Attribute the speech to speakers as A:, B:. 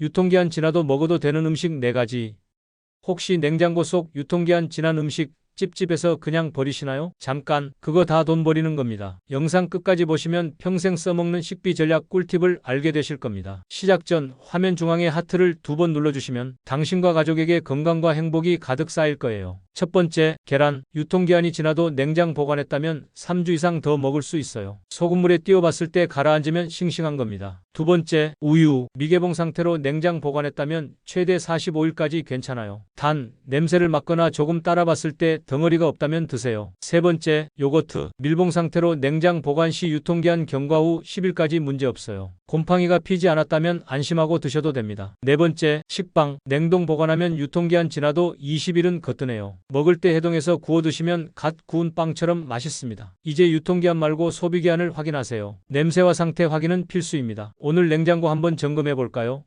A: 유통기한 지나도 먹어도 되는 음식 4가지. 혹시 냉장고 속 유통기한 지난 음식 찝찝해서 그냥 버리시나요? 잠깐, 그거 다 돈 버리는 겁니다. 영상 끝까지 보시면 평생 써먹는 식비 전략 꿀팁을 알게 되실 겁니다. 시작 전 화면 중앙에 하트를 두 번 눌러주시면 당신과 가족에게 건강과 행복이 가득 쌓일 거예요. 첫 번째, 계란. 유통기한이 지나도 냉장 보관했다면 3주 이상 더 먹을 수 있어요. 소금물에 띄워봤을 때 가라앉으면 싱싱한 겁니다. 두 번째, 우유. 미개봉 상태로 냉장 보관했다면 최대 45일까지 괜찮아요. 단, 냄새를 맡거나 조금 따라봤을 때 덩어리가 없다면 드세요. 세 번째, 요거트. 밀봉 상태로 냉장 보관 시 유통기한 경과 후 10일까지 문제없어요. 곰팡이가 피지 않았다면 안심하고 드셔도 됩니다. 네 번째, 식빵. 냉동 보관하면 유통기한 지나도 20일은 거뜬해요. 먹을 때 해동해서 구워 드시면 갓 구운 빵처럼 맛있습니다. 이제 유통기한 말고 소비기한을 확인하세요. 냄새와 상태 확인은 필수입니다. 오늘 냉장고 한번 점검해 볼까요?